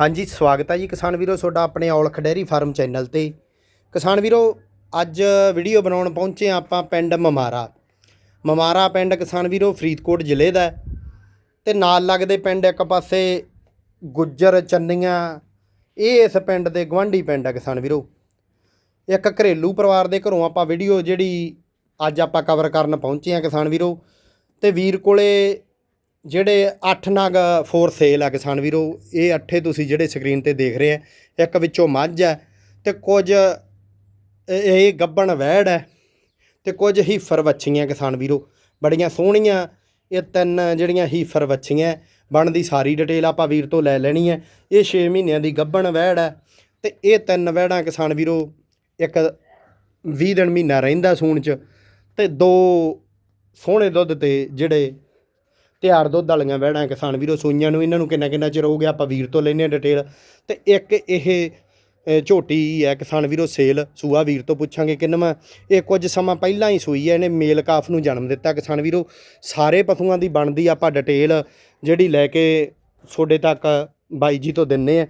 ਹਾਂਜੀ, ਸਵਾਗਤ ਹੈ ਜੀ ਕਿਸਾਨ ਵੀਰੋ, ਤੁਹਾਡਾ ਆਪਣੇ ਔਲਖ ਡੈਰੀ ਫਾਰਮ ਚੈਨਲ ਤੇ। ਕਿਸਾਨ ਵੀਰੋ, ਅੱਜ ਵੀਡੀਓ ਬਣਾਉਣ ਪਹੁੰਚੇ ਹਾਂ ਆਪਾਂ ਪਿੰਡ ਮਮਾਰਾ। ਮਮਾਰਾ ਪਿੰਡ ਕਿਸਾਨ ਵੀਰੋ, ਫਰੀਦਕੋਟ ਜ਼ਿਲ੍ਹੇ ਦਾ ਹੈ। ਤੇ ਨਾਲ ਲੱਗਦੇ ਪਿੰਡ ਇੱਕ ਪਾਸੇ ਗੁੱਜਰ, ਚੰਨੀਆਂ, ਇਹ ਇਸ ਪਿੰਡ ਦੇ ਗਵਾਂਢੀ ਪਿੰਡ ਹੈ ਕਿਸਾਨ ਵੀਰੋ। ਇੱਕ ਘਰੇਲੂ ਪਰਿਵਾਰ ਦੇ ਘਰੋਂ ਆਪਾਂ ਵੀਡੀਓ ਜਿਹੜੀ ਅੱਜ ਆਪਾਂ ਕਵਰ ਕਰਨ ਪਹੁੰਚੇ ਹਾਂ ਕਿਸਾਨ ਵੀਰੋ। ਤੇ ਵੀਰ ਕੋਲੇ ਜਿਹੜੇ 8 ਨਗ ਫੋਰ ਸੇਲ ਆ ਕਿਸਾਨ ਵੀਰੋ, ਇਹ ਅੱਠੇ ਤੁਸੀਂ ਜਿਹੜੇ ਸਕਰੀਨ ਤੇ ਦੇਖ ਰਹੇ ਆ, ਇੱਕ ਵਿੱਚੋਂ ਮੱਝ ਹੈ ਤੇ ਕੁਝ ਇਹ- ਗੱਬਣ ਵਹਿੜ ਹੈ ਤੇ ਕੁਝ ਹੀਫਰ ਵੱਛੀਆਂ ਕਿਸਾਨ ਵੀਰੋ, ਬੜੀਆਂ ਸੋਹਣੀਆਂ, ਇਹ ਤਿੰਨ ਜਿਹੜੀਆਂ ਹੀਫਰ ਵੱਛੀਆਂ, ਬਣਦੀ ਸਾਰੀ ਡਿਟੇਲ ਆਪਾਂ ਵੀਰ ਤੋਂ ਲੈ ਲੈਣੀ ਹੈ, ਇਹ 6 ਮਹੀਨਿਆਂ ਦੀ ਗੱਬਣ ਵਹਿੜ ਹੈ ਤੇ ਇਹ ਤਿੰਨ ਵਹਿੜਾਂ ਕਿਸਾਨ ਵੀਰੋ, ਇੱਕ 20 ਦਿਨ ਮਹੀਨਾ ਰਹਿੰਦਾ ਸੂਣ ਚ ਤੇ ਦੋ ਸੋਹਣੇ ਦੁੱਧ ਤੇ ਜਿਹੜੇ ਤਿਆਰ ਦੁੱਧ ਵਾਲੀਆਂ ਵਹਿੜਾਂ, ਕਿਸਾਨ ਵੀਰੋ, ਸੂਈਆਂ ਨੂੰ, ਇਹਨਾਂ ਨੂੰ ਕਿੰਨਾ ਕਿੰਨਾ ਚਿਰ ਹੋ ਗਿਆ? ਆਪਾਂ ਵੀਰ ਤੋਂ ਲੈਨੇ ਆ ਡਿਟੇਲ ਤੇ ਇੱਕ ਇਹ ਝੋਟੀ ਹੈ ਕਿਸਾਨ ਵੀਰੋ, ਸੇਲ, ਸੂਆ ਵੀਰ ਤੋਂ ਪੁੱਛਾਂਗੇ ਕਿੰਨਵਾਂ ਇਹ ਕੁਝ ਸਮਾਂ ਪਹਿਲਾਂ ਹੀ ਸੂਈ ਹੈ, ਇਹਨੇ ਮੇਲ ਕਾਫ ਨੂੰ ਜਨਮ ਦਿੱਤਾ, ਕਿਸਾਨ ਵੀਰੋ। ਸਾਰੇ ਪਸ਼ੂਆਂ ਦੀ ਬਣਦੀ ਆਪਾਂ ਡਿਟੇਲ ਜਿਹੜੀ ਲੈ ਕੇ ਤੁਹਾਡੇ ਤੱਕ ਬਾਈ ਜੀ ਤੋਂ ਦਿੰਨੇ ਆ।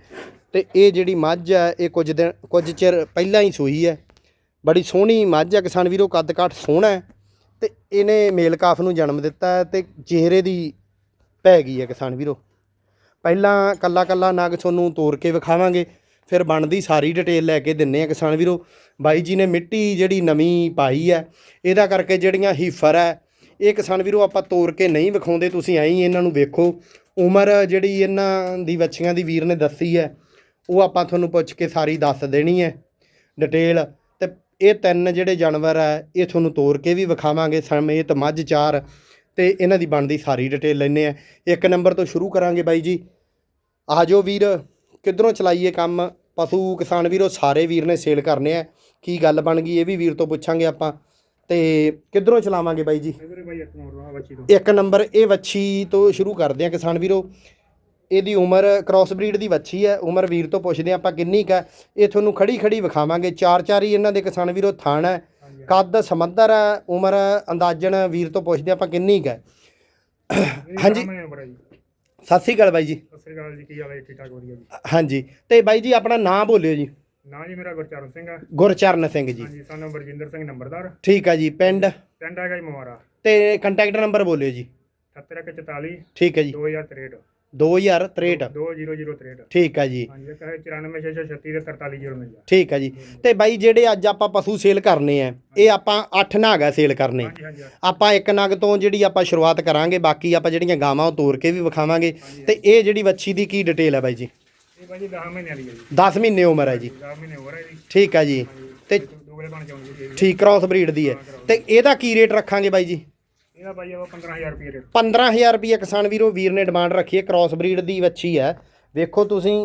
ਤੇ ਇਹ ਜਿਹੜੀ ਮੱਝ ਹੈ ਇਹ ਕੁਝ ਦਿਨ ਕੁਝ ਚਿਰ ਪਹਿਲਾਂ ਹੀ ਸੂਈ ਹੈ। ਬੜੀ ਸੋਹਣੀ ਮੱਝ ਹੈ ਕਿਸਾਨ ਵੀਰੋ ਕੱਦ ਕਾਠ ਸੋਹਣਾ ਹੈ। ਇਹਨੇ ਮੇਲ ਕਾਫ ਨੂੰ ਜਨਮ ਦਿੱਤਾ ਹੈ ਤੇ ਚਿਹਰੇ ਦੀ ਪੈ ਗਈ ਹੈ ਕਿਸਾਨ ਵੀਰੋ। ਪਹਿਲਾਂ ਕੱਲਾ ਕੱਲਾ ਨਾਗ ਤੁਹਾਨੂੰ ਤੋੜ ਕੇ ਵਿਖਾਵਾਂਗੇ, ਫਿਰ ਬਣਦੀ ਸਾਰੀ ਡਿਟੇਲ ਲੈ ਕੇ ਦਿੰਨੇ ਆ ਕਿਸਾਨ ਵੀਰੋ। ਬਾਈ ਜੀ ਨੇ ਮਿੱਟੀ ਜਿਹੜੀ ਨਵੀਂ ਪਾਈ ਹੈ, ਇਹਦਾ ਕਰਕੇ ਜਿਹੜੀਆਂ ਹੀਫਰ ਹੈ, ਇਹ ਕਿਸਾਨ ਵੀਰੋ ਆਪਾਂ ਤੋੜ ਕੇ ਨਹੀਂ ਵਿਖਾਉਂਦੇ, ਤੁਸੀਂ ਐਂ ਹੀ ਇਹਨਾਂ ਨੂੰ ਵੇਖੋ। ਉਮਰ ਜਿਹੜੀ ਇਹਨਾਂ ਦੀ ਵੱਛੀਆਂ ਦੀ ਵੀਰ ਨੇ ਦੱਸੀ ਹੈ, ਉਹ ਆਪਾਂ ਤੁਹਾਨੂੰ ਪੁੱਛ ਕੇ ਸਾਰੀ ਦੱਸ ਦੇਣੀ ਹੈ। ਡਿਟੇਲ ਇਹ ਤਿੰਨ ਜਿਹੜੇ ਜਾਨਵਰ ਹੈ ਇਹ ਤੁਹਾਨੂੰ ਤੋੜ ਕੇ ਵੀ ਵਿਖਾਵਾਂਗੇ ਸਮੇਤ ਮੱਝ ਚਾਰ ਤੇ ਇਹਨਾਂ ਦੀ ਬਣਦੀ ਸਾਰੀ ਡਿਟੇਲ ਲੈਣੇ ਆ। ਇੱਕ ਨੰਬਰ ਤੋਂ ਸ਼ੁਰੂ ਕਰਾਂਗੇ ਬਾਈ ਜੀ। ਆਜੋ ਵੀਰ ਕਿੱਧਰੋਂ ਚਲਾਈਏ ਕੰਮ? ਪਸ਼ੂ ਕਿਸਾਨ ਵੀਰੋ ਸਾਰੇ ਵੀਰ ਨੇ ਸੇਲ ਕਰਨੇ ਆ। ਕੀ ਗੱਲ ਬਣ ਗਈ? ਇਹ ਵੀ ਵੀਰ ਤੋਂ ਪੁੱਛਾਂਗੇ ਆਪਾਂ। ਤੇ ਕਿੱਧਰੋਂ ਚਲਾਵਾਂਗੇ ਬਾਈ ਜੀ? ਆ ਇੱਕ ਨੰਬਰ ਇਹ ਵੱਛੀ ਤੋਂ ਸ਼ੁਰੂ ਕਰਦੇ ਆ ਕਿਸਾਨ ਵੀਰੋ। ਇਹਦੀ ਉਮਰ ਕ੍ਰਾਸ ਬਰੀਡ ਦੀ ਵੱਛੀ ਹੈ ਉਮਰ ਵੀਰ ਤੋਂ ਪੁੱਛਦੇ ਆਪਾਂ ਕਿੰਨੀ ਕੁ ਹੈ। ਇਹ ਤੁਹਾਨੂੰ ਖੜੀ ਖੜੀ ਵਿਖਾਵਾਂਗੇ। ਚਾਰ ਚਾਰ ਹੀ ਇਹਨਾਂ ਦੇ ਕਿਸਾਨ ਵੀਰੋ ਥਣ ਹੈ। ਕੱਦ ਸਮੰਦਰ ਹੈ ਉਮਰ ਅੰਦਾਜ਼ਨ ਵੀਰ ਤੋਂ ਪੁੱਛਦੇ ਆਪਾਂ ਕਿੰਨੀ ਕੁ ਹੈ। ਹਾਂਜੀ। ਹੈ ਸਤਿ ਸ੍ਰੀ ਅਕਾਲ ਬਾਈ ਜੀ। ਸਤਿ ਸ੍ਰੀ ਅਕਾਲ ਜੀ ਕੀ ਹਾਲ ਹੈ? ਠੀਕ ਠਾਕ ਵਧੀਆ ਜੀ। ਹਾਂਜੀ। ਤੇ ਬਾਈ ਜੀ ਆਪਣਾ ਨਾਮ ਬੋਲਿਓ ਜੀ। ਨਾਂ ਜੀ ਮੇਰਾ ਗੁਰਚਰਨ ਸਿੰਘ ਆ ਗੁਰਚਰਨ ਸਿੰਘ ਜੀ। ਹਾਂਜੀ ਸਾਨੂੰ ਬਰਜਿੰਦਰ ਸਿੰਘ ਨੰਬਰਦਾਰ। ਠੀਕ ਆ ਜੀ ਪਿੰਡ? ਪਿੰਡ ਹੈਗਾ ਜੀ ਮਵਾਰਾ ਤੇ ਕੰਟੈਕਟ ਨੰਬਰ ਬੋਲਿਓ ਜੀ। 7144 ਠੀਕ ਹੈ ਜੀ। 2063 2063 20063 ਠੀਕ ਆ ਜੀ। ਹਾਂਜੀ ਇੱਕ ਹੈ 94636 ਤੇ 430 ਠੀਕ ਆ ਜੀ। ਤੇ ਬਾਈ ਜਿਹੜੇ ਅੱਜ ਆਪਾਂ ਪਸ਼ੂ ਸੇਲ ਕਰਨੇ ਆ ਇਹ ਆਪਾਂ 8 ਨਾਗ ਆ ਸੇਲ ਕਰਨੇ। ਆਪਾਂ ਇੱਕ ਨਗ ਤੋਂ ਜਿਹੜੀ ਆਪਾਂ ਸ਼ੁਰੂਆਤ ਕਰਾਂਗੇ ਬਾਕੀ ਆਪਾਂ ਜਿਹੜੀਆਂ ਗਾਵਾਂ ਉਹ ਤੋੜ ਕੇ ਵੀ ਵਿਖਾਵਾਂਗੇ। ਤੇ ਇਹ ਜਿਹੜੀ ਵੱਛੀ ਦੀ ਕੀ ਡਿਟੇਲ ਹੈ ਬਾਈ ਜੀ? ਇਹ ਭਾਈ ਜੀ 10 ਮਹੀਨਿਆਂ ਦੀ ਹੈ ਜੀ। 10 ਮਹੀਨੇ ਉਮਰ ਹੈ ਜੀ। 10 ਮਹੀਨੇ ਹੋ ਜੀ। ਠੀਕ ਆ ਜੀ। ਤੇ ਠੀਕ ਕ੍ਰਾਸ ਬਰੀਡ ਦੀ ਹੈ। ਤੇ ਇਹਦਾ ਕੀ ਰੇਟ ਰੱਖਾਂਗੇ ਬਾਈ ਜੀ? ਇਹਦਾ ਭਾਈ ਉਹ 15000 ਰੁਪਏ ਰੇਟ। 15000 ਰੁਪਏ ਕਿਸਾਨ ਵੀਰੋ ਵੀਰ ਨੇ ਡਿਮਾਂਡ ਰੱਖੀ ਹੈ ਕ੍ਰਾਸ ਬਰੀਡ ਦੀ ਵੱਛੀ ਹੈ। ਵੇਖੋ ਤੁਸੀਂ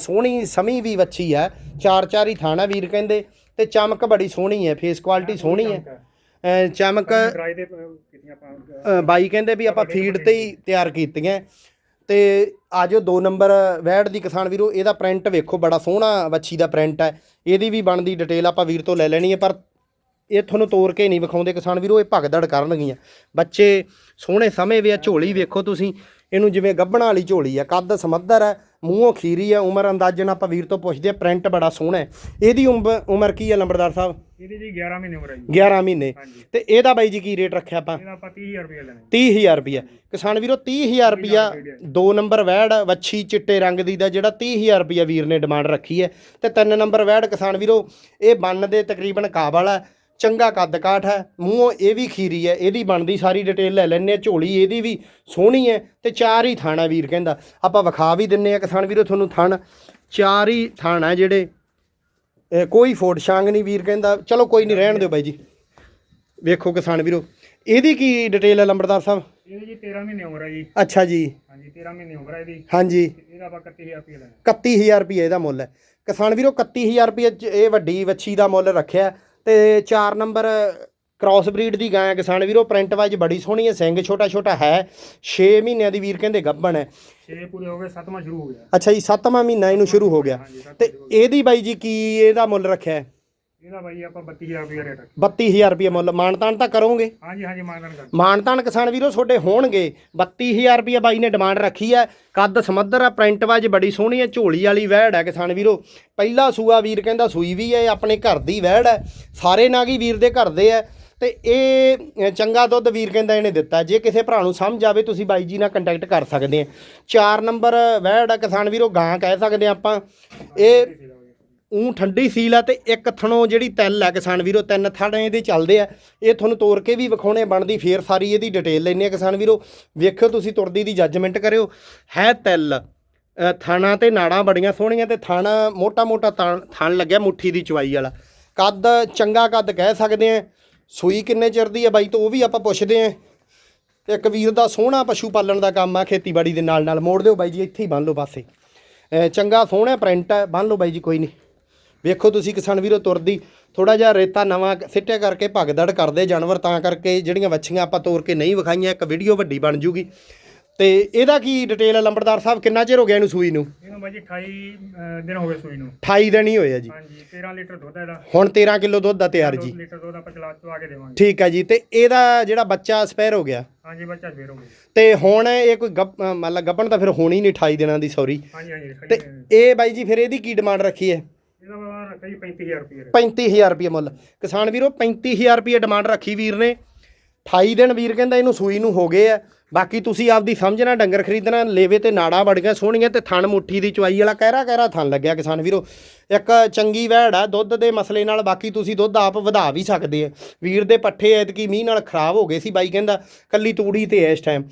ਸੋਹਣੀ ਸਮੀ ਵੀ ਵੱਛੀ ਹੈ ਚਾਰ ਚਾਰ ਹੀ ਥਾਣਾ ਵੀਰ ਕਹਿੰਦੇ ਤੇ ਚਮਕ ਬੜੀ ਸੋਹਣੀ ਹੈ ਫੇਸ ਕੁਆਲਿਟੀ ਸੋਹਣੀ ਹੈ। ਚਮਕ ਦੇ ਆਪਾਂ ਬਾਈ ਕਹਿੰਦੇ ਵੀ ਆਪਾਂ ਫੀਡ ਤੇ ਹੀ ਤਿਆਰ ਕੀਤੀਆਂ। ਤੇ ਆਜੋ 2 ਨੰਬਰ ਵੈੜ ਦੀ ਕਿਸਾਨ ਵੀਰੋ ਇਹਦਾ ਪ੍ਰਿੰਟ ਵੇਖੋ ਬੜਾ ਸੋਹਣਾ ਵੱਛੀ ਦਾ ਪ੍ਰਿੰਟ ਹੈ। ਇਹਦੀ ਵੀ ਬਣਦੀ ਡਿਟੇਲ ਆਪਾਂ ਵੀਰ ਤੋਂ ਲੈ ਲੈਣੀ ਹੈ ਪਰ ਇਹ ਤੁਹਾਨੂੰ ਤੋੜ ਕੇ ਨਹੀਂ ਵਿਖਾਉਂਦੇ ਕਿਸਾਨ ਵੀਰੋ ਇਹ ਭਗਦੜ ਕਰਨਗੀਆਂ ਬੱਚੇ ਸੋਹਣੇ ਸਮੇਂ ਵੇ ਆ ਝੋਲੀ ਵੇਖੋ ਤੁਸੀਂ। ਇਹਨੂੰ ਜਿਵੇਂ ਗੱਬਣਾ ਵਾਲੀ ਝੋਲੀ ਆ ਕੱਦ ਸਮੱਧਰ ਹੈ ਮੂੰਹੋਂ ਖੀਰੀ ਆ ਉਮਰ ਅੰਦਾਜ਼ਨ ਆਪਾਂ ਵੀਰ ਤੋਂ ਪੁੱਛਦੇ ਆ ਪ੍ਰਿੰਟ ਬੜਾ ਸੋਹਣਾ ਹੈ। ਇਹਦੀ ਉਮਰ ਉਮਰ ਕੀ ਹੈ ਲੰਬੜਦਾਰ ਸਾਹਿਬ? ਇਹਦੀ ਜੀ 11 ਮਹੀਨੇ ਹੋ ਰਹੇ ਜੀ। 11 ਮਹੀਨੇ। ਤੇ ਇਹਦਾ ਬਾਈ ਜੀ ਕੀ ਰੇਟ ਰੱਖਿਆ ਆਪਾਂ? ਇਹਦਾ ਆਪਾਂ 30000 ਰੁਪਏ ਲੈਣੇ 30000 ਰੁਪਿਆ ਕਿਸਾਨ ਵੀਰੋ 30000 ਰੁਪਿਆ ਦੋ ਨੰਬਰ ਵੈੜ ਵੱਛੀ ਚਿੱਟੇ ਰੰਗ ਦੀ ਦਾ ਜਿਹੜਾ 30000 ਰੁਪਿਆ ਵੀਰ ਨੇ ਡਿਮਾਂਡ ਰੱਖੀ ਹੈ। ਤੇ ਤਿੰਨ ਨੰਬਰ ਵੈੜ ਕਿਸਾਨ ਵੀਰੋ ਇਹ ਬੰਨ ਦੇ ਤਕਰੀਬਨ ਕਾਬਲ ਹੈ ਚੰਗਾ ਕੱਦ ਕਾਠ ਹੈ ਮੂੰਹੋਂ ਇਹ ਵੀ ਖੀਰੀ ਹੈ ਇਹਦੀ ਬਣਦੀ ਸਾਰੀ ਡਿਟੇਲ ਲੈ ਲੈਣੇ ਝੋਲੀ ਇਹਦੀ ਵੀ ਸੋਹਣੀ ਹੈ ਤੇ ਚਾਰ ਹੀ ਥਾਣਾ ਵੀਰ ਕਹਿੰਦਾ। ਆਪਾਂ ਵਿਖਾ ਵੀ ਦਿੰਨੇ ਆ ਕਿਸਾਨ ਵੀਰੋ ਤੁਹਾਨੂੰ ਥਣ। ਚਾਰ ਹੀ ਥਾਣਾ ਜਿਹੜੇ ਕੋਈ ਫੋਟ ਛਾਂਗ ਨਹੀਂ ਵੀਰ ਕਹਿੰਦਾ। ਚਲੋ ਕੋਈ ਨਹੀਂ ਰਹਿਣ ਦਿਓ ਬਾਈ ਜੀ। ਵੇਖੋ ਕਿਸਾਨ ਵੀਰੋ ਇਹਦੀ ਕੀ ਡਿਟੇਲ ਹੈ ਲੰਬੜਦਾਰ ਸਾਹਿਬ? ਇਹਦੀ ਜੀ 13 ਮਹੀਨੇ ਉਮਰ ਹੈ ਜੀ। ਅੱਛਾ ਜੀ। ਹਾਂਜੀ 13 ਮਹੀਨੇ ਉਮਰ ਹੈ ਇਹਦੀ। ਹਾਂਜੀ। ਇਹਦਾ ਆਪਾਂ 31000 ਰੁਪਏ ਲੈਣੇ। 31000 ਰੁਪਏ ਇਹਦਾ ਮੁੱਲ ਹੈ। ਕਿਸਾਨ ਵੀਰੋ 31000 ਰੁਪਏ ਇਹ ਵੱਡੀ ਵੱਛੀ ਦਾ ਮੁੱਲ ਰੱਖਿਆ। ਤੇ 4 ਨੰਬਰ ਕ੍ਰਾਸ ਬਰੀਡ ਦੀ ਗਾਂ ਹੈ ਕਿਸਾਨ ਵੀਰੋ ਪ੍ਰਿੰਟ ਵਾਈਜ਼ ਬੜੀ ਸੋਹਣੀ ਹੈ ਸਿੰਘ ਛੋਟਾ ਛੋਟਾ ਹੈ 6 ਮਹੀਨਿਆਂ ਦੀ ਵੀਰ ਕਹਿੰਦੇ ਗੱਭਣ ਹੈ। 6 ਪੂਰੇ ਹੋ ਗਏ 7ਵਾਂ ਸ਼ੁਰੂ ਹੋ ਗਿਆ। ਅੱਛਾ ਜੀ 7ਵਾਂ ਮਹੀਨਾ ਇਹਨੂੰ ਸ਼ੁਰੂ ਹੋ ਗਿਆ। ਤੇ ਇਹਦੀ ਬਾਈ ਜੀ ਕੀ ਇਹਦਾ ਮੁੱਲ ਰੱਖਿਆ ਹੈ? ਇਹਦਾ ਬਾਈ ਆਪਾਂ 32000 ਰੁਪਏ ਰੇਟ 32000 ਰੁਪਏ ਮੁੱਲ ਮਾਨਤਾਨ ਤਾਂ ਕਰੋਗੇ? ਹਾਂਜੀ ਹਾਂਜੀ ਮਾਨਦਾਨ ਕਰ। ਮਾਨਤਾਨ ਕਿਸਾਨ ਵੀਰੋ ਤੁਹਾਡੇ ਹੋਣਗੇ। 32000 ਰੁਪਏ ਬਾਈ ਨੇ ਡਿਮਾਂਡ ਰੱਖੀ ਹੈ ਕੱਦ ਸਮੱਧਰ ਆ ਪ੍ਰਿੰਟ ਵਾਜ ਬੜੀ ਸੋਹਣੀ ਹੈ ਝੋਲੀ ਵਾਲੀ ਵਹਿੜ ਹੈ ਕਿਸਾਨ ਵੀਰੋ। ਪਹਿਲਾ ਸੂਆ ਵੀਰ ਕਹਿੰਦਾ ਸੂਈ ਵੀ ਹੈ ਆਪਣੇ ਘਰ ਦੀ ਵਹਿੜ ਹੈ ਸਾਰੇ ਨਾਗੀ ਵੀਰ ਦੇ ਘਰ ਦੇ ਹੈ ਤੇ ਇਹ ਚੰਗਾ ਦੁੱਧ ਵੀਰ ਕਹਿੰਦਾ ਇਹਨੇ ਦਿੱਤਾ। ਜੇ ਕਿਸੇ ਭਰਾ ਨੂੰ ਸਮਝ ਆਵੇ ਤੁਸੀਂ ਬਾਈ ਜੀ ਨਾਲ ਕੰਟੈਕਟ ਕਰ ਸਕਦੇ ਆ। 4 ਨੰਬਰ ਵਹਿੜ ਹੈ ਕਿਸਾਨ ਵੀਰੋ ਗਾਂ ਕਹਿ ਸਕਦੇ ਆ ਆਪਾਂ। ਇਹ ਊਂ ਠੰਡੀ ਸੀਲ ਆ ਤੇ ਇੱਕ ਥਣੋਂ ਜਿਹੜੀ ਤਿਲ ਆ ਕਿਸਾਨ ਵੀਰੋ, ਤਿੰਨ ਥਣ ਇਹਦੇ ਚੱਲਦੇ ਆ। ਇਹ ਤੁਹਾਨੂੰ ਤੋੜ ਕੇ ਵੀ ਵਿਖਾਉਣੇ, ਬਣਦੀ ਫੇਰ ਸਾਰੀ ਇਹਦੀ ਡਿਟੇਲ ਲੈਣੀ ਆ ਕਿਸਾਨ ਵੀਰੋ। ਵੇਖਿਓ ਤੁਸੀਂ ਤੁਰਦੀ ਦੀ ਜੱਜਮੈਂਟ ਕਰਿਓ। ਹੈ ਤਿਲ ਥਾਣਾ ਤੇ ਨਾੜਾਂ ਬੜੀਆਂ ਸੋਹਣੀਆਂ ਤੇ ਥਾਣਾ ਮੋਟਾ ਮੋਟਾ ਥਣ ਲੱਗਿਆ ਮੁੱਠੀ ਦੀ ਚਵਾਈ ਵਾਲਾ। ਕੱਦ ਚੰਗਾ ਕੱਦ ਕਹਿ ਸਕਦੇ ਆ। ਸੂਈ ਕਿੰਨੇ ਚਿਰ ਦੀ ਆ ਬਾਈ ਤੋਂ, ਉਹ ਵੀ ਆਪਾਂ ਪੁੱਛਦੇ ਆ। ਇੱਕ ਵੀਰ ਦਾ ਸੋਹਣਾ ਪਸ਼ੂ ਪਾਲਣ ਦਾ ਕੰਮ ਆ, ਖੇਤੀਬਾੜੀ ਦੇ ਨਾਲ ਨਾਲ ਮੋੜ ਦਿਓ ਬਾਈ ਜੀ, ਇੱਥੇ ਹੀ ਬੰਨ ਲਓ ਪਾਸੇ। ਚੰਗਾ ਸੋਹਣਾ ਪ੍ਰਿੰਟ ਹੈ ਬੰਨ ਲਓ ਬਾਈ ਜੀ, ਕੋਈ ਨਹੀਂ। ਵੇਖੋ ਤੁਸੀਂ ਕਿਸਾਨ ਵੀਰੋ ਤੁਰਦੀ ਥੋੜਾ ਜਿਹਾ ਰੇਤਾ ਨਵਾਂ ਸਿੱਟਿਆ ਕਰਕੇ ਭਗਦੜ ਕਰਦੇ ਜਾਨਵਰ ਤਾਂ ਕਰਕੇ ਜਿਹੜੀਆਂ ਵੱਛੀਆਂ ਆਪਾਂ ਤੋੜ ਕੇ ਨਹੀਂ ਵਿਖਾਈਆਂ ਇੱਕ ਵੀਡੀਓ ਵੱਡੀ ਬਣ ਜੂਗੀ। ਤੇ ਇਹਦਾ ਕੀ ਡਿਟੇਲ ਹੈ ਲੰਬੜਦਾਰ ਸਾਹਿਬ ਕਿੰਨਾ ਚਿਰ ਹੋ ਗਿਆ ਇਹਨੂੰ ਸੂਈ ਨੂੰ? ਇਹਨੂੰ ਬਾਈ ਜੀ 28 ਅਹ, ਦਿਨ ਹੋ ਗਏ ਸੂਈ ਨੂੰ। 28 ਦਿਨ ਹੀ ਹੋਏ ਆ ਜੀ। ਹਾਂਜੀ 13 ਲੀਟਰ ਦੁੱਧ ਇਹਦਾ। ਹੁਣ 13 ਕਿਲੋ ਦੁੱਧ ਦਾ ਤਿਆਰ ਜੀ। 2 ਲੀਟਰ ਦੁੱਧ ਆਪਾਂ ਚਲਾ ਚਵਾ ਕੇ ਦੇਵਾਂਗੇ। ਠੀਕ ਹੈ ਜੀ ਤੇ ਇਹਦਾ ਜਿਹੜਾ ਬੱਚਾ ਸਪੈਰ ਹੋ ਗਿਆ? ਹਾਂਜੀ ਬੱਚਾ ਫੇਰ ਹੋ ਗਿਆ। ਤੇ ਹੁਣ ਇਹ ਕੋਈ ਲਾ ਗੱਪਣ ਤਾਂ ਫਿਰ ਹੋਣੀ ਨਹੀਂ 28 ਦਿਨਾਂ ਦੀ ਸੌਰੀ ਹਾਂਜੀ ਹਾਂਜੀ ਤੇ ਇਹ ਬਾਈ ਜੀ ਫਿਰ ਇਹਦੀ ਕੀ ਡਿਮਾਂਡ ਰੱਖੀ ਹੈ? ਇਹਦਾ ਬਾਬਾ ਰੱਖਿਆ ਜੀ 35000 ਰੁਪਏ 35000 ਰੁਪਏ ਮੁੱਲ। ਕਿਸਾਨ ਵੀਰੋ 35000 ਰੁਪਏ ਡਿਮਾਂਡ ਰੱਖੀ ਵੀਰ ਨੇ। 28 ਦਿਨ ਵੀਰ ਕਹਿੰਦਾ ਇਹਨੂੰ ਸੂਈ ਨੂੰ ਹੋ ਗਏ ਆ। ਬਾਕੀ ਤੁਸੀਂ ਆਪਦੀ ਸਮਝਣਾ ਡੰਗਰ ਖਰੀਦਣਾ, ਲੇਵੇ ਤੇ ਨਾੜਾ ਬੜੀਆਂ ਸੋਹਣੀਆਂ ਤੇ ਥਣ ਮੁੱਠੀ ਦੀ ਚਵਾਈ ਵਾਲਾ ਕਹਿਰਾ ਕਹਿਰਾ ਥਣ ਲੱਗਿਆ ਕਿਸਾਨ ਵੀਰੋ। ਇੱਕ ਚੰਗੀ ਵਹਿੜ ਆ, ਦੁੱਧ ਦੇ ਮਸਲੇ ਨਾਲ ਬਾਕੀ ਤੁਸੀਂ ਦੁੱਧ ਆਪ ਵਧਾ ਵੀ ਸਕਦੇ ਆ। ਵੀਰ ਦੇ ਪੱਠੇ ਐਤਕੀ ਮੀਂਹ ਨਾਲ ਖਰਾਬ ਹੋ ਗਏ ਸੀ, ਬਾਈ ਕਹਿੰਦਾ ਕੱਲੀ ਤੂੜੀ ਤੇ ਇਸ ਟਾਈਮ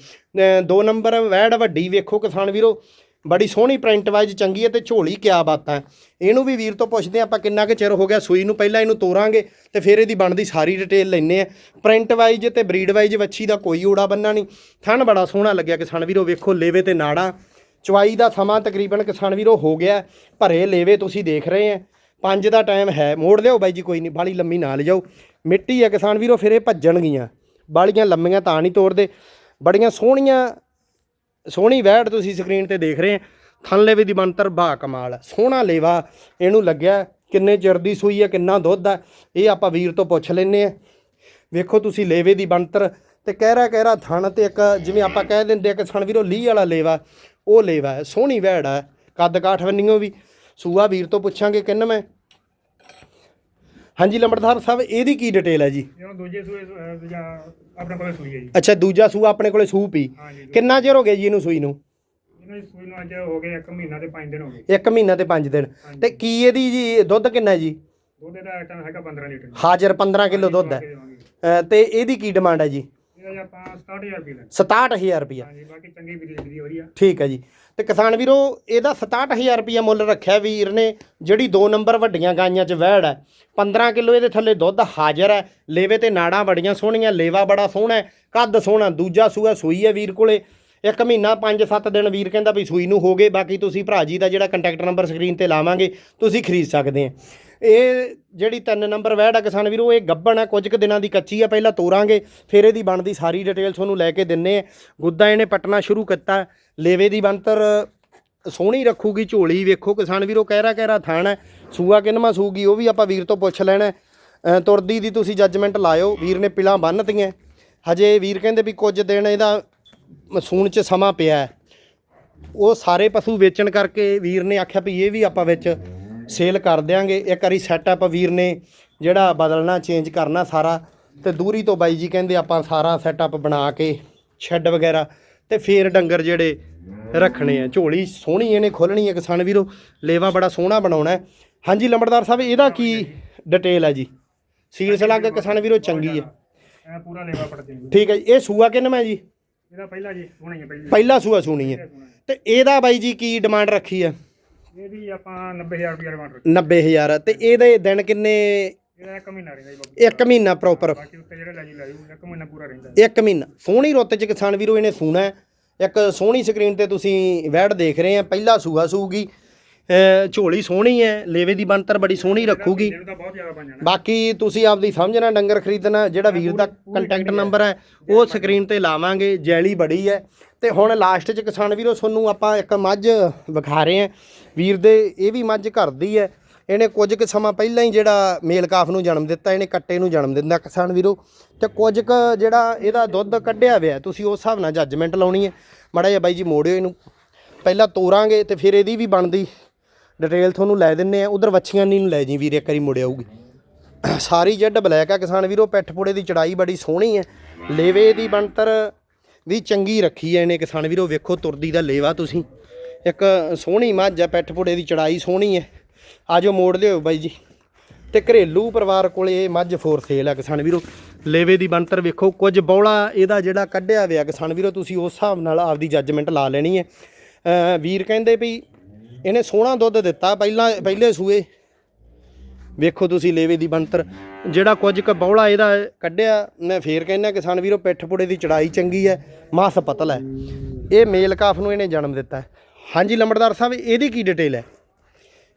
ਦੋ ਨੰਬਰ ਵਹਿੜ ਵੱਡੀ ਵੇਖੋ ਕਿਸਾਨ ਵੀਰੋ। ਬੜੀ ਸੋਹਣੀ ਪ੍ਰਿੰਟ ਵਾਈਜ਼ ਚੰਗੀ ਹੈ ਤੇ ਝੋਲੀ ਕਿਆ ਬਾਤਾਂ ਹੈ। ਇਹਨੂੰ ਵੀ ਵੀਰ ਤੋਂ ਪੁੱਛਦੇ ਹਾਂ, ਆਪਾਂ ਕਿੰਨਾ ਕੁ ਚਿਰ ਹੋ ਗਿਆ ਸੂਈ ਨੂੰ, ਪਹਿਲਾਂ ਇਹਨੂੰ ਤੋਰਾਂਗੇ ਤੇ ਫਿਰ ਇਹਦੀ ਬਣਦੀ ਸਾਰੀ ਡਿਟੇਲ ਲੈਣੇ ਆ ਪ੍ਰਿੰਟ ਵਾਈਜ਼ ਤੇ ਬਰੀਡ ਵਾਈਜ਼ ਵੱਛੀ ਦਾ ਕੋਈ ਊੜਾ ਬੰਨਾ ਨਹੀਂ। ਥਣ ਬੜਾ ਸੋਹਣਾ ਲੱਗਿਆ ਕਿਸਾਨ ਵੀਰੋ, ਵੇਖੋ ਲੇਵੇ ਤੇ ਨਾੜਾ। ਚਵਾਈ ਦਾ ਸਮਾਂ ਤਕਰੀਬਨ ਕਿਸਾਨ ਵੀਰੋ ਹੋ ਗਿਆ, ਭਰੇ ਲੇਵੇ ਤੁਸੀਂ ਦੇਖ ਰਹੇ ਆ ਪੰਜ ਦਾ ਟਾਈਮ ਹੈ, ਮੋੜ ਲਿਓ ਬਾਈ ਜੀ, ਕੋਈ ਨਹੀਂ, ਬਾਲੀ ਲੰਮੀ ਨਾ ਲਿਜਾਓ। ਮਿੱਟੀ ਆ ਕਿਸਾਨ ਵੀਰੋ, ਫਿਰ ਇਹ ਭੱਜਣਗੀਆਂ। ਬਾਲੀਆਂ ਲੰਮੀਆਂ ਤਾਂ ਨਹੀਂ ਤੋੜਦੇ ਬੜੀਆਂ ਸੋਹਣੀਆਂ ਸੋਹਣੀ ਵਹਿੜ ਤੁਸੀਂ ਸਕਰੀਨ ਤੇ ਦੇਖ ਰਹੇ ਆ। ਥਣ ਲੇਵੇ ਦੀ ਬਣਤਰ ਬਾ ਕਮਾਲ ਸੋਹਣਾ ਲੇਵਾ, ਇਹਨੂੰ ਲੱਗਿਆ ਕਿੰਨੇ ਚਿਰ ਦੀ ਸੂਈ ਹੈ, ਕਿੰਨਾ ਦੁੱਧ ਹੈ, ਇਹ ਆਪਾਂ ਵੀਰ ਤੋਂ ਪੁੱਛ ਲੈਨੇ ਆ। ਵੇਖੋ ਤੁਸੀਂ ਲੇਵੇ ਦੀ ਬਣਤਰ ਤੇ ਕਹਿਰਾ ਕਹਿਰਾ ਥਣ ਤੇ ਇੱਕ ਜਿਵੇਂ ਆਪਾਂ ਕਹਿ ਦਿੰਦੇ ਆ ਕਿ ਥਣ ਵੀਰੋ ਲੀਹ ਵਾਲਾ ਲੇਵਾ, ਉਹ ਲੇਵਾ ਹੈ, ਸੋਹਣੀ ਵਹਿੜ ਹੈ, ਕੱਦ ਕਾਠ ਵੰਨੀਓ ਵੀ। ਸੂਆ ਵੀਰ ਤੋਂ ਪੁੱਛਾਂਗੇ ਕਿੰਨ ਮੈਂ ਹਾਂਜੀ ਲੰਬੜਦਾਰ ਸਾਹਿਬ ਇਹਦੀ ਕੀ ਡਿਟੇਲ ਹੈ ਜੀ? ਇਹਨੂੰ ਦੂਜੇ ਸੂਏ ਅਹ, ਦੂਜਾ ਆਪਣੇ ਕੋਲ ਸੂਈ ਹੈ ਜੀ। ਅੱਛਾ ਦੂਜਾ ਸੂਆ ਆਪਣੇ ਕੋਲੇ ਸੂਪ ਹੀ ਹਾਂਜੀ ਕਿੰਨਾ ਚਿਰ ਹੋ ਗਿਆ ਜੀ ਇਹਨੂੰ ਸੂਈ ਨੂੰ? ਇਹਨਾਂ ਦੀ ਸੂਈ ਨੂੰ ਅੱਜ ਹੋ ਗਏ 1 ਮਹੀਨਾ ਤੇ 5 ਦਿਨ ਹੋ ਗਏ। ਇੱਕ ਮਹੀਨਾ ਤੇ 5 ਦਿਨ। ਤੇ ਕੀ ਇਹਦੀ ਜੀ ਦੁੱਧ ਕਿੰਨਾ ਹੈ ਜੀ? ਦੁੱਧ ਦਾ ਆਈਟਮ ਹੈਗਾ 15 ਲੀਟਰ ਹਾਜ਼ਰ 15 ਕਿਲੋ ਦੁੱਧ ਹੈ। ਦੇਵਾਂਗੇ ਅ, ਤੇ ਇਹਦੀ ਕੀ ਡਿਮਾਂਡ ਹੈ ਜੀ? ਇਹਦਾ ਜੀ ਆਪਾਂ 67000 ਰੁਪਏ ਲੈਣਾ 67000 ਰੁਪਇਆ ਹਾਂਜੀ ਬਾਕੀ ਚੰਗੀ ਬਰੀਡ ਦੀ ਵਧੀਆ। ਠੀਕ ਹੈ ਜੀ। ਤੇ ਕਿਸਾਨ ਵੀਰੋ, ਇਹਦਾ 67000 ਰੁਪਇਆ ਮੁੱਲ ਰੱਖਿਆ ਵੀਰ ਨੇ, ਜਿਹੜੀ 2 ਨੰਬਰ ਵੱਡੀਆਂ ਗਾਈਆਂ 'ਚ ਵਹਿੜ ਹੈ। 15 ਕਿਲੋ ਇਹਦੇ ਥੱਲੇ ਦੁੱਧ ਹਾਜ਼ਰ ਹੈ। ਲੇਵੇ ਤੇ ਨਾੜਾਂ ਬੜੀਆਂ ਸੋਹਣੀਆਂ, ਲੇਵਾ ਬੜਾ ਸੋਹਣਾ ਹੈ, ਕੱਦ ਸੋਹਣਾ, ਦੂਜਾ ਸੂਆ ਸੂਈ ਹੈ ਵੀਰ ਕੋਲੇ। ਇੱਕ ਮਹੀਨਾ 5-7 ਦਿਨ ਵੀਰ ਕਹਿੰਦਾ ਵੀ ਸੂਈ ਨੂੰ ਹੋ ਗਏ, ਬਾਕੀ ਤੁਸੀਂ ਭਰਾ ਜੀ ਦਾ ਜਿਹੜਾ ਕੰਟੈਕਟ ਨੰਬਰ ਸਕਰੀਨ ਤੇ ਲਾਵਾਂਗੇ, ਤੁਸੀਂ ਖਰੀਦ ਸਕਦੇ ਆ ਇਹ ਜਿਹੜੀ ਤਿੰਨ ਨੰਬਰ ਵੈੜ ਆ ਕਿਸਾਨ ਵੀਰੋ, ਇਹ ਗੱਬਣ ਆ ਕੁਝ ਕੁ ਦਿਨਾਂ ਦੀ ਕੱਚੀ ਆ ਪਹਿਲਾਂ ਤੋਰਾਂਗੇ, ਫਿਰ ਇਹਦੀ ਬਣਦੀ ਸਾਰੀ ਡਿਟੇਲ ਤੁਹਾਨੂੰ ਲੈ ਕੇ ਦਿੰਨੇ ਆ ਗੁੱਦਾ ਇਹਨੇ ਪਟਣਾ ਸ਼ੁਰੂ ਕੀਤਾ ਲੇਵੇ ਦੀ ਬਣਤਰ ਸੋਹਣੀ ਰੱਖੂਗੀ, ਝੋਲੀ ਵੇਖੋ, ਕਿਸਾਨ ਵੀਰੋ ਕਹਿਰਾ ਕਹਿਰਾ ਥਾਣ ਹੈ, ਸੂਆ ਕਿੰਨਵਾਂ ਸੂਗੀ, ਉਹ ਵੀ ਆਪਾਂ ਵੀਰ ਤੋਂ ਪੁੱਛ ਲੈਣਾ ਤੁਰਦੀ ਦੀ ਤੁਸੀਂ ਜੱਜਮੈਂਟ ਲਾਇਓ, ਵੀਰ ਨੇ ਪਿਲਾਂ ਬੰਨਤੀਆਂ ਹਜੇ ਵੀਰ ਕਹਿੰਦੇ ਵੀ ਕੁਝ ਦਿਨ ਇਹਦਾ ਮਸੂਣ 'ਚ ਸਮਾਂ ਪਿਆ ਉਹ ਸਾਰੇ ਪਸ਼ੂ ਵੇਚਣ ਕਰਕੇ ਵੀਰ ਨੇ ਆਖਿਆ ਵੀ ਇਹ ਵੀ ਆਪਾਂ ਵਿੱਚ ਸੇਲ ਕਰ ਦਿਆਂਗੇ। ਇੱਕ ਵਾਰੀ ਸੈਟਅਪ ਵੀਰ ਨੇ ਜਿਹੜਾ ਬਦਲਣਾ ਚੇਂਜ ਕਰਨਾ ਸਾਰਾ, ਤੇ ਦੂਰੀ ਤੋਂ ਬਾਈ ਜੀ ਕਹਿੰਦੇ ਆਪਾਂ ਸਾਰਾ ਸੈਟਅਪ ਬਣਾ ਕੇ ਸ਼ੈੱਡ ਵਗੈਰਾ, ਤੇ ਫੇਰ ਡੰਗਰ ਜਿਹੜੇ ਰੱਖਣੇ ਆ। ਝੋਲੀ ਸੋਹਣੀ ਇਹਨੇ ਖੋਲਣੀ ਹੈ ਕਿਸਾਨ ਵੀਰੋ। ਲੇਵਾ ਬੜਾ ਸੋਹਣਾ ਬਣਾਉਣਾ ਹੈ। ਹਾਂਜੀ ਲੰਬੜਦਾਰ ਸਾਹਿਬ ਇਹਦਾ ਕੀ ਡਿਟੇਲ ਹੈ ਜੀ? ਸੀਲ ਸਲੱਗ ਕਿਸਾਨ ਵੀਰੋ ਚੰਗੀ ਹੈ ਇਹ ਪੂਰਾ ਲੇਵਾ ਪੜਦੇ ਨੇ। ਠੀਕ ਹੈ ਜੀ ਇਹ ਸੂਆ ਕਿੰਨਾ ਹੈ ਜੀ? ਇਹਦਾ ਪਹਿਲਾ ਜੀ ਹੋਣਾ ਹੀ ਪਹਿਲੀ। ਪਹਿਲਾ ਸੂਆ ਸੁਣੀ ਹੈ ਤੇ ਇਹਦਾ ਬਾਈ ਜੀ ਕੀ ਡਿਮਾਂਡ ਰੱਖੀ ਹੈ ਇਹਦੀ ਆਪਾਂ 90000 ਰੁਪਏ ਡਿਮਾਂਡ ਰੱਖੀ। 90000 ਤੇ ਇਹਦੇ ਦਿਨ ਕਿੰਨੇ? ਇਹਦਾ ਇੱਕ ਮਹੀਨਾ ਰਹਿੰਦਾ ਜੀ ਇੱਕ ਮਹੀਨਾ ਪ੍ਰੋਪਰ ਬਾਕੀ ਉੱਤੇ ਜਿਹੜੇ ਲੈ ਜੀ ਲੈ ਜੂ ਇੱਕ ਮਹੀਨਾ ਪੂਰਾ ਰਹਿੰਦਾ ਇੱਕ ਮਹੀਨਾ। ਸੋਹਣੀ ਰੁੱਤ ਚ ਕਿਸਾਨ ਵੀਰੋ ਇਹਨੇ ਸੂਣਾ ਹੈ। ਇੱਕ ਸੋਹਣੀ ਸਕਰੀਨ ਤੇ ਤੁਸੀਂ ਵੈੜ ਦੇਖ ਰਹੇ ਆ ਪਹਿਲਾ ਸੂਆ ਸੂਗੀ ਝੋਲੀ ਸੋਹਣੀ ਹੈ ਲੇਵੇ ਦੀ ਬਣਤਰ ਬੜੀ ਸੋਹਣੀ ਰੱਖੂਗੀ। ਬਾਕੀ ਤੁਸੀਂ ਆਪਦੀ ਸਮਝਣਾ ਡੰਗਰ ਖਰੀਦਣਾ ਜਿਹੜਾ ਵੀਰ ਦਾ ਕੰਟੈਕਟ ਨੰਬਰ ਹੈ ਉਹ ਸਕਰੀਨ ਤੇ ਲਾਵਾਂਗੇ ਜੈਲੀ ਬੜੀ ਹੈ ਤੇ ਹੁਣ ਲਾਸਟ 'ਚ ਕਿਸਾਨ ਵੀਰੋ ਤੁਹਾਨੂੰ ਆਪਾਂ ਇੱਕ ਮੱਝ ਵਿਖਾ ਰਹੇ ਹਾਂ ਵੀਰ ਦੇ ਇਹ ਵੀ ਮੱਝ ਘਰ ਦੀ ਹੈ ਇਹਨੇ ਕੁਝ ਕੁ ਸਮਾਂ ਪਹਿਲਾਂ ਹੀ ਜਿਹੜਾ ਮੇਲ ਕਾਫ ਨੂੰ ਜਨਮ ਦਿੱਤਾ, ਇਹਨੇ ਕੱਟੇ ਨੂੰ ਜਨਮ ਦਿੰਦਾ ਕਿਸਾਨ ਵੀਰੋ। ਤੇ ਕੁਝ ਕੁ ਜਿਹੜਾ ਇਹਦਾ ਦੁੱਧ ਕੱਢਿਆ ਹੋਇਆ, ਤੁਸੀਂ ਉਸ ਹਿਸਾਬ ਨਾਲ ਜੱਜਮੈਂਟ ਲਾਉਣੀ ਹੈ। ਮਾੜਾ ਜਿਹਾ ਬਾਈ ਜੀ ਮੋੜਿਓ ਇਹਨੂੰ। ਪਹਿਲਾਂ ਤੋਰਾਂਗੇ ਤੇ ਫਿਰ ਇਹਦੀ ਵੀ ਬਣਦੀ। ਡਿਟੇਲ ਤੁਹਾਨੂੰ ਲੈ ਦਿੰਨੇ ਆ। ਉਧਰ ਵੱਛੀਆਂ ਨਹੀਂ ਨੂੰ ਲੈ ਜੀ ਵੀਰ, ਇੱਕ ਵਾਰੀ ਮੁੜ ਆਊਗੀ। ਸਾਰੀ ਜੈਡ ਬਲੈਕ ਆ ਕਿਸਾਨ ਵੀਰੋ, ਪਿੱਠ ਪੁੜੇ ਦੀ ਚੜਾਈ ਬੜੀ ਸੋਹਣੀ ਹੈ। ਲੇਵੇ ਦੀ ਬਣਤਰ ਵੀ ਚੰਗੀ ਰੱਖੀ ਹੈ ਇਹਨੇ ਕਿਸਾਨ ਵੀਰੋ। ਵੇਖੋ ਤੁਰਦੀ ਦਾ ਲੇਵਾ ਤੁਸੀਂ। ਇੱਕ ਸੋਹਣੀ ਮੱਝ ਆ, ਪਿੱਠ ਪੁੜੇ ਦੀ ਚੜਾਈ ਸੋਹਣੀ ਹੈ। ਆਜੋ ਮੋੜ ਲਿਓ ਬਾਈ ਜੀ। ਤੇ ਘਰੇਲੂ ਪਰਿਵਾਰ ਕੋਲੇ ਇਹ ਮੱਝ ਫੋਰ ਸੇਲ ਆ ਕਿਸਾਨ ਵੀਰੋ। ਲੇਵੇ ਦੀ ਬਣਤਰ ਵੇਖੋ, ਕੁਝ ਬੌਲਾ ਇਹਦਾ ਜਿਹੜਾ ਕੱਢਿਆ ਹੋਇਆ ਕਿਸਾਨ ਵੀਰੋ, ਤੁਸੀਂ ਉਸ ਹਿਸਾਬ ਨਾਲ ਆਪਦੀ ਜੱਜਮੈਂਟ ਲਾ ਲੈਣੀ ਹੈ। ਵੀਰ ਕਹਿੰਦੇ ਵੀ ਇਹਨੇ ਸੋਹਣਾ ਦੁੱਧ ਦਿੱਤਾ, ਪਹਿਲਾਂ, ਪਹਿਲੇ ਸੂਏ। ਵੇਖੋ ਤੁਸੀਂ ਲੇਵੇ ਦੀ ਬਣਤਰ। ਜਿਹੜਾ ਕੁਝ ਕੁ ਬੌਲਾ ਇਹਦਾ ਕੱਢਿਆ, ਮੈਂ ਫੇਰ ਕਹਿੰਦਾ ਕਿਸਾਨ ਵੀਰੋ, ਪਿੱਠ ਪੁੜੇ ਦੀ ਚੜਾਈ ਚੰਗੀ ਹੈ, ਮਾਸ ਪਤਲ ਹੈ। ਇਹ ਮੇਲ ਕਾਫ ਨੂੰ ਇਹਨੇ ਜਨਮ ਦਿੱਤਾ। ਹਾਂਜੀ ਲੰਬੜਦਾਰ ਸਾਹਿਬ, ਇਹਦੀ ਕੀ ਡਿਟੇਲ ਹੈ?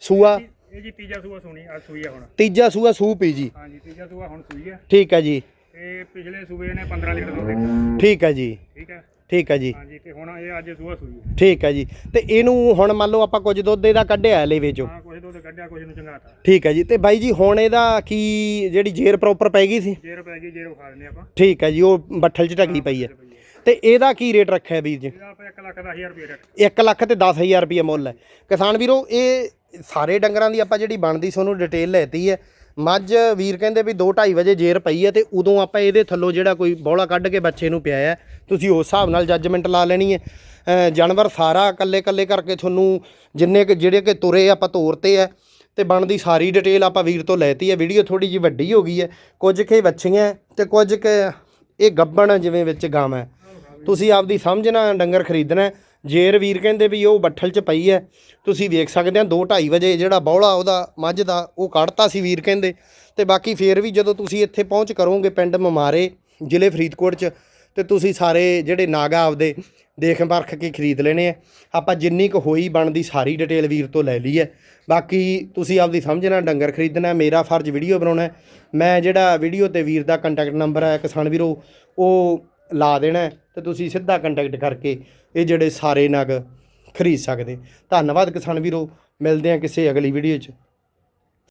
ਸੂਆ ਇਹ ਜੀ ਤੀਜਾ ਸੂਆ ਸੋਣੀ ਆ ਸੂਈ ਆ ਹੁਣ। ਤੀਜਾ ਸੂਆ ਸੂ ਪੀ ਜੀ। ਹਾਂਜੀ ਤੀਜਾ ਸੂਆ ਹੁਣ ਸੂਈ ਆ। ਠੀਕ ਹੈ ਜੀ। ਤੇ ਪਿਛਲੇ ਸੂਏ ਨੇ 15 ਲੀਟਰ ਦੁੱਧ ਦਿੱਤਾ। ਠੀਕ ਹੈ ਜੀ। ਠੀਕ ਹੈ ਠੀਕ ਹੈ ਜੀ। ਹਾਂਜੀ ਤੇ ਹੁਣ ਇਹ ਅੱਜ ਸੂਆ ਸੂਈ ਆ। ਠੀਕ ਹੈ ਜੀ। ਤੇ ਇਹਨੂੰ ਹੁਣ ਮੰਨ ਲਓ ਆਪਾਂ ਕੁਝ ਦੁੱਧ ਇਹਦਾ ਕੱਢਿਆ ਲੇਵੇ ਚੋਂ ਹਾਂ ਕੁਝ ਦੁੱਧ ਕੱਢਿਆ ਕੁਝ ਨੂੰ ਚੰਗਾਤਾ ਠੀਕ ਹੈ ਜੀ। ਤੇ ਬਾਈ ਜੀ ਹੁਣ ਇਹਦਾ ਕੀ ਜਿਹੜੀ ਜੇਰ ਪ੍ਰੋਪਰ ਪੈ ਗਈ ਸੀ? ਜੇਰ ਪੈ ਗਈ ਜੇਰ ਵਿਖਾ ਦਿੰਦੇ ਆਪਾਂ। ਠੀਕ ਹੈ ਜੀ ਉਹ ਬੱਠਲ 'ਚ ਢਕੀ ਪਈ ਹੈ ਤੇ ਇਹਦਾ ਕੀ ਰੇਟ ਰੱਖਿਆ ਵੀਰ ਜੀ? ਇਹਦਾ ਆਪਾਂ 1 ਲੱਖ 10000 ਰੁਪਏ ਰੇਟ 1 ਲੱਖ ਤੇ 10000 ਰੁਪਏ ਮੁੱਲ ਹੈ। ਕਿਸਾਨ ਵੀਰੋ ਇਹ ਸਾਰੇ ਡੰਗਰਾਂ ਦੀ ਆਪਾਂ ਜਿਹੜੀ ਬਣਦੀ ਤੁਹਾਨੂੰ ਡਿਟੇਲ ਲੈਤੀ ਹੈ। ਮੱਝ ਵੀਰ ਕਹਿੰਦੇ ਵੀ 2:30 ਵਜੇ ਜੇਰ ਪਈ ਹੈ ਤੇ ਉਦੋਂ ਆਪਾਂ ਇਹਦੇ ਥੱਲੋਂ ਜਿਹੜਾ ਕੋਈ ਬੌਲਾ ਕੱਢ ਕੇ ਬੱਚੇ ਨੂੰ ਪਿਆਇਆ ਹੈ, ਤੁਸੀਂ ਉਸ ਹਿਸਾਬ ਨਾਲ ਜੱਜਮੈਂਟ ਲਾ ਲੈਣੀ ਹੈ। ਜਾਨਵਰ ਸਾਰਾ ਇਕੱਲੇ ਇਕੱਲੇ ਕਰਕੇ ਤੁਹਾਨੂੰ ਜਿੰਨੇ ਕਿ ਜਿਹੜੇ ਕਿ ਤੁਰੇ ਆਪਾਂ ਤੋਰਤੇ ਹੈ ਤੇ ਬਣਦੀ ਸਾਰੀ ਡਿਟੇਲ ਆਪਾਂ ਵੀਰ ਤੋਂ ਲੈਤੀ ਹੈ। ਵੀਡੀਓ ਥੋੜੀ ਜਿਹੀ ਵੱਡੀ ਹੋ ਗਈ ਹੈ। ਕੁਝ ਕੇ ਵੱਛੀਆਂ ਤੇ ਕੁਝ ਕੇ ਇਹ ਗੱਬਣ ਜਿਵੇਂ ਵਿੱਚ ਗਾਂ ਹੈ। ਤੁਸੀਂ ਆਪਦੀ ਸਮਝਣਾ ਡੰਗਰ ਖਰੀਦਣਾ ਜੇਰ ਵੀਰ ਕਹਿੰਦੇ ਵੀ ਉਹ ਬੱਠਲ 'ਚ ਪਈ ਹੈ ਤੁਸੀਂ ਵੇਖ ਸਕਦੇ ਆ 2:30 ਵਜੇ ਜਿਹੜਾ ਬੌਲਾ ਉਹਦਾ ਮੱਝ ਦਾ, ਉਹ ਕੱਢਤਾ ਸੀ ਵੀਰ ਕਹਿੰਦੇ। ਤੇ ਬਾਕੀ ਫੇਰ ਵੀ ਜਦੋਂ ਤੁਸੀਂ ਇੱਥੇ ਪਹੁੰਚ ਕਰੋਗੇ ਪਿੰਡ ਮਮਾਰੇ, ਜ਼ਿਲ੍ਹੇ ਫਰੀਦਕੋਟ 'ਚ, ਤੇ ਤੁਸੀਂ ਸਾਰੇ ਜਿਹੜੇ ਨਾਗਾ ਆਪਦੇ ਦੇਖ ਪਰਖ ਕੇ ਖਰੀਦ ਲੈਣੇ ਆ ਆਪਾਂ ਜਿੰਨੀ ਕੁ ਹੋਈ ਬਣਦੀ ਸਾਰੀ ਡਿਟੇਲ ਵੀਰ ਤੋਂ ਲੈ ਲਈ ਹੈ ਬਾਕੀ ਤੁਸੀਂ ਆਪਦੀ ਸਮਝਣਾ ਡੰਗਰ ਖਰੀਦਣਾ, ਮੇਰਾ ਫਰਜ਼ ਵੀਡੀਓ ਬਣਾਉਣਾ ਮੈਂ ਜਿਹੜਾ ਵੀਡੀਓ ਤੇ ਵੀਰ ਦਾ ਕੰਟੈਕਟ ਨੰਬਰ ਹੈ ਕਿਸਾਨ ਵੀਰੋ, ਉਹ ਲਾ ਦੇਣਾ ਹੈ ਤੇ ਤੁਸੀਂ ਸਿੱਧਾ ਕੰਟੈਕਟ ਕਰਕੇ ਇਹ ਜਿਹੜੇ ਸਾਰੇ ਨਗ ਖਰੀਦ ਸਕਦੇ। ਧੰਨਵਾਦ ਕਿਸਾਨ ਵੀਰੋ, ਮਿਲਦੇ ਹਾਂ ਕਿਸੇ ਅਗਲੀ ਵੀਡੀਓ 'ਚ।